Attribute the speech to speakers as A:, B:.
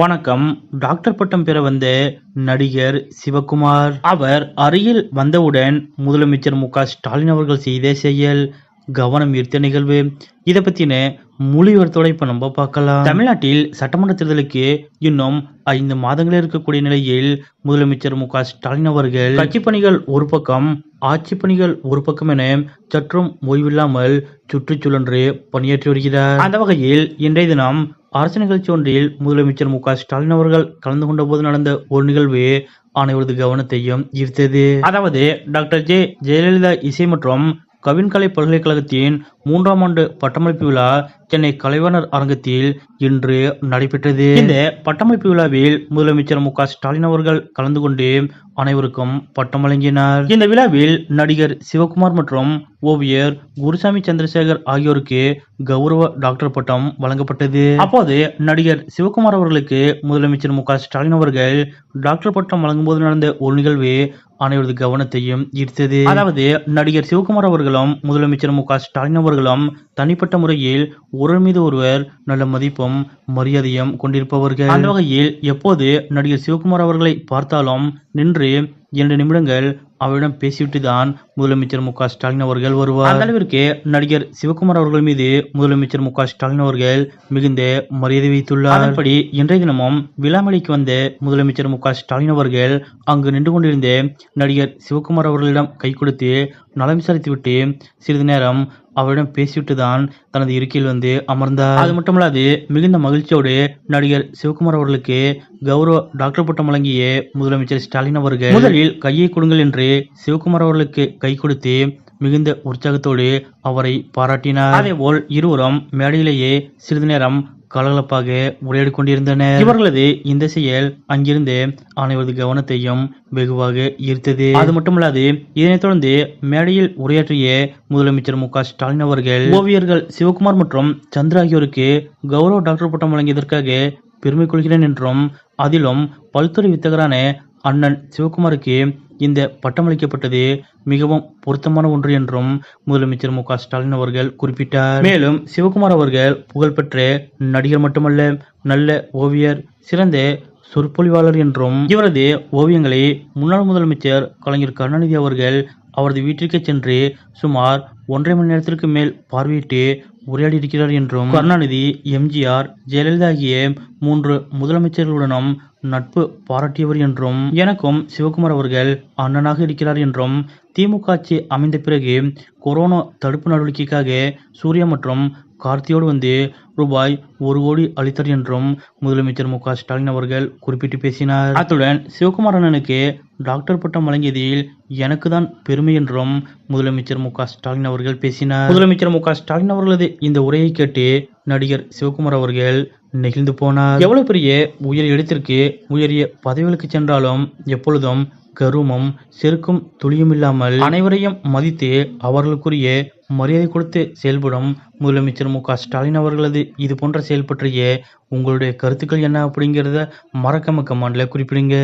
A: வணக்கம். டாக்டர் பட்டம் பெற வந்த நடிகர் சிவகுமார். அவர் அருகில் வந்தவுடன் முதலமைச்சர் மு ஸ்டாலின் அவர்கள் செய்த செயல் கவனம் ஈர்த்த நிகழ்வு. இதை பத்தின முழு இப்ப நம்ம பார்க்கலாம். தமிழ்நாட்டில் சட்டமன்ற தேர்தலுக்கு இன்னும் ஐந்து மாதங்களே இருக்கக்கூடிய நிலையில் முதலமைச்சர் மு ஸ்டாலின் அவர்கள் கட்சி பணிகள் ஒரு பக்கம் ஆட்சி பணிகள் ஒரு பக்கம் என சற்றும் ஓய்வில்லாமல் சுற்றுச்சூழன்று பணியாற்றி வருகிறார். அந்த வகையில் இன்றைய தினம் அரசு நிகழ்ச்சி ஒன்றில் முதலமைச்சர் மு க ஸ்டாலின் அவர்கள் கலந்து கொண்ட போது நடந்த ஒரு நிகழ்வு அனைவரது கவனத்தையும் ஈர்த்தது. அதாவது டாக்டர் ஜே ஜெயலலிதா இசை மற்றும் கவின்கலை பல்கலைக்கழகத்தின் மூன்றாம் ஆண்டு பட்டமளிப்பு விழா சென்னை கலைவாணர் அரங்கத்தில் இன்று நடைபெற்றது. இந்த பட்டமளிப்பு விழாவில் முதலமைச்சர் மு ஸ்டாலின் அவர்கள் கலந்து கொண்டு அனைவருக்கும் பட்டம் வழங்கினார் இந்த விழாவில் நடிகர் சிவகுமார் மற்றும் ஓவியர் குருசாமி சந்திரசேகர் ஆகியோருக்கு கௌரவ டாக்டர் பட்டம் வழங்கப்பட்டது. அப்போது நடிகர் சிவகுமார் அவர்களுக்கு முதலமைச்சர் மு ஸ்டாலின் அவர்கள் டாக்டர் பட்டம் வழங்கும்போது நடந்த ஒரு நிகழ்வு அனைவரது கவனத்தையும் ஈர்த்தது. அதாவது நடிகர் சிவகுமார் அவர்களும் முதலமைச்சர் மு ஸ்டாலின் அவர்களும் தனிப்பட்ட முறையில் ஒருவர் மீது ஒருவர் நல்ல மதிப்பும் மரியாதையும் கொண்டிருப்பவர்கள். அந்த வகையில் எப்போது நடிகர் சிவகுமார் அவர்களை பார்த்தாலும் நின்று இரண்டு நிமிடங்கள் அவரிடம் பேசிவிட்டு தான் முதலமைச்சர் மு ஸ்டாலின் அவர்கள் வருவார். அந்த அளவிற்கு நடிகர் சிவகுமார் அவர்கள் மீது முதலமைச்சர் மு ஸ்டாலின் அவர்கள் மிகுந்த மரியாதை வைத்துள்ளார். அதன்படி இன்றைய தினமும் விழாமலைக்கு வந்த முதலமைச்சர் மு ஸ்டாலின் அவர்கள் அங்கு நின்று கொண்டிருந்த நடிகர் சிவகுமார் அவர்களிடம் கை கொடுத்து நலம் விசாரித்துவிட்டு சிறிது நேரம் அவரிடம் பேசிவிட்டு தான் தனது இருக்கையில் வந்து அமர்ந்தார். அது மட்டுமல்லாது மிகுந்த மகிழ்ச்சியோடு நடிகர் சிவகுமார் அவர்களுக்கு கௌரவ டாக்டர் பட்டம் வழங்கிய முதலமைச்சர் ஸ்டாலின் அவர்கள் முதலில் கையை கொடுங்கள் என்று சிவகுமார் அவர்களுக்கு கை கொடுத்து மிகுந்த உற்சாகத்தோடு அவரை பாராட்டினார். அதேபோல் இருவரும் மேடையிலேயே சிறிது நேரம் கலகலப்பாக உரையாடி கொண்டிருந்தனர் இவர்களது இந்த செயல் அங்கிருந்து அனைவரது கவனத்தையும் வெகுவாக ஈர்த்தது. அது மட்டுமல்லாது இதனைத் தொடர்ந்து மேடையில் உரையாற்றிய முதலமைச்சர் மு ஸ்டாலின் அவர்கள் ஓவியர்கள் சிவகுமார் மற்றும் சந்திர ஆகியோருக்கு கௌரவ டாக்டர் பட்டம் வழங்கியதற்காக பெருமை கொள்கிறேன் என்றும் அதிலும் பல்துறை வித்தகரான அண்ணன் சிவகுமாருக்கு இந்த பட்டமளிக்கப்பட்டது மிகவும் பொருத்தமான ஒன்று என்றும் முதலமைச்சர் மு ஸ்டாலின் அவர்கள் குறிப்பிட்டார். மேலும் சிவகுமார் அவர்கள் புகழ்பெற்ற நடிகர் மட்டுமல்ல நல்ல ஓவியர் சிறந்த சொற்பொழிவாளர் என்றும் இவரது ஓவியங்களை முன்னாள் முதலமைச்சர் கலைஞர் கருணாநிதி அவர்கள் அவரது வீட்டிற்கே சென்று சுமார் ஒன்றரை மணி நேரத்திற்கு மேல் பார்வையிட்டு உரையாடி இருக்கிறார் என்றும் கருணாநிதி எம்ஜிஆர் ஜெயலலிதா ஆகிய மூன்று முதலமைச்சர்களுடனும் நட்பு பாராட்டியவர் என்றும் எனக்கும் சிவகுமார் அவர்கள் அண்ணனாக இருக்கிறார் என்றும் திமுக ஆட்சி அமைந்த பிறகு கொரோனா தடுப்பு நடவடிக்கைக்காக சூர்யா மற்றும் கார்த்தியோடு வந்து ரூபாய் ஒரு கோடி அளித்தார் என்றும் முதலமைச்சர் மு க ஸ்டாலின் அவர்கள் குறிப்பிட்டு பேசினார். அத்துடன் சிவகுமார் அண்ணனுக்கு டாக்டர் பட்டம் வழங்கியதில் எனக்கு தான் பெருமை என்றும் முதலமைச்சர் மு க ஸ்டாலின் அவர்கள் பேசினார். முதலமைச்சர் மு க ஸ்டாலின் அவர்களது இந்த உரையை கேட்டு நடிகர் சிவகுமார் அவர்கள் நெகிழ்ந்து போனார். எவ்வளவு பெரிய உயர் இடத்திற்கு உயரிய பதவிகளுக்கு சென்றாலும் எப்பொழுதும் கருமம் செருக்கும் துளியுமில்லாமல் அனைவரையும் மதித்து அவர்களுக்குரிய மரியாதை கொடுத்து செயல்படும் முதலமைச்சர் மு க ஸ்டாலின் அவர்களது இது போன்ற செயல் பற்றிய உங்களுடைய கருத்துக்கள் என்ன அப்படிங்கிறத மறக்காம கமெண்ட்ல குறிப்பிடுங்க.